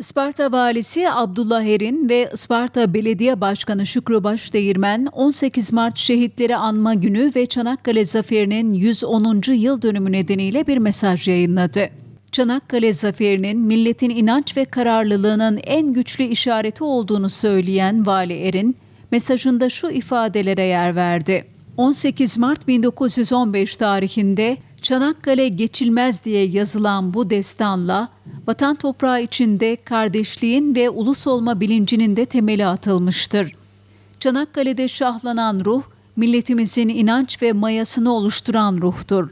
Isparta Valisi Abdullah Erin ve Isparta Belediye Başkanı Şükrü Başdeğirmen 18 Mart Şehitleri Anma Günü ve Çanakkale Zaferi'nin 110. yıl dönümü nedeniyle bir mesaj yayınladı. Çanakkale Zaferi'nin milletin inanç ve kararlılığının en güçlü işareti olduğunu söyleyen Vali Erin, mesajında şu ifadelere yer verdi. 18 Mart 1915 tarihinde Çanakkale geçilmez diye yazılan bu destanla vatan toprağı içinde kardeşliğin ve ulus olma bilincinin de temeli atılmıştır. Çanakkale'de şahlanan ruh, milletimizin inanç ve mayasını oluşturan ruhtur.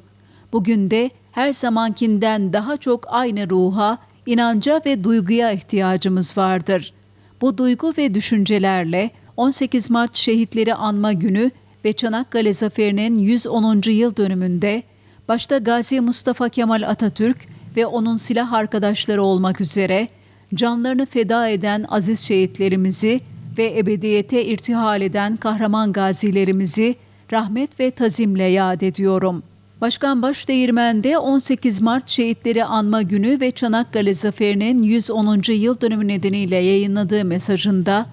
Bugün de her zamankinden daha çok aynı ruha, inanca ve duyguya ihtiyacımız vardır. Bu duygu ve düşüncelerle 18 Mart Şehitleri Anma Günü ve Çanakkale Zaferi'nin 110. yıl dönümünde başta Gazi Mustafa Kemal Atatürk ve onun silah arkadaşları olmak üzere canlarını feda eden aziz şehitlerimizi ve ebediyete irtihal eden kahraman gazilerimizi rahmet ve tazimle yad ediyorum. Başkan Başdeğirmen'de 18 Mart Şehitleri Anma Günü ve Çanakkale Zaferi'nin 110. yıl dönümü nedeniyle yayınladığı mesajında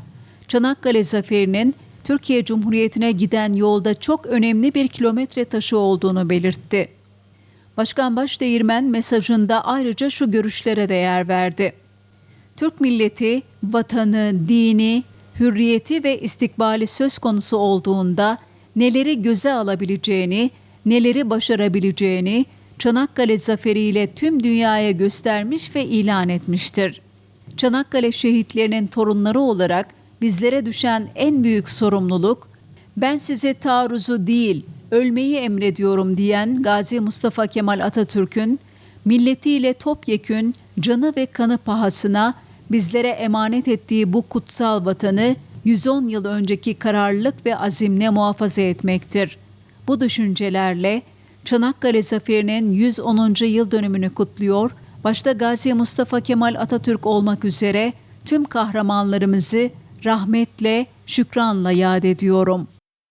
Çanakkale Zaferi'nin Türkiye Cumhuriyeti'ne giden yolda çok önemli bir kilometre taşı olduğunu belirtti. Başkan Başdeğirmen mesajında ayrıca şu görüşlere de yer verdi. Türk milleti, vatanı, dini, hürriyeti ve istikbali söz konusu olduğunda neleri göze alabileceğini, neleri başarabileceğini Çanakkale zaferiyle tüm dünyaya göstermiş ve ilan etmiştir. Çanakkale şehitlerinin torunları olarak bizlere düşen en büyük sorumluluk, ben size taarruzu değil, ölmeyi emrediyorum diyen Gazi Mustafa Kemal Atatürk'ün milletiyle topyekün canı ve kanı pahasına bizlere emanet ettiği bu kutsal vatanı 110 yıl önceki kararlılık ve azimle muhafaza etmektir. Bu düşüncelerle Çanakkale Zaferi'nin 110. yıl dönümünü kutluyor, başta Gazi Mustafa Kemal Atatürk olmak üzere tüm kahramanlarımızı rahmetle, şükranla yad ediyorum.''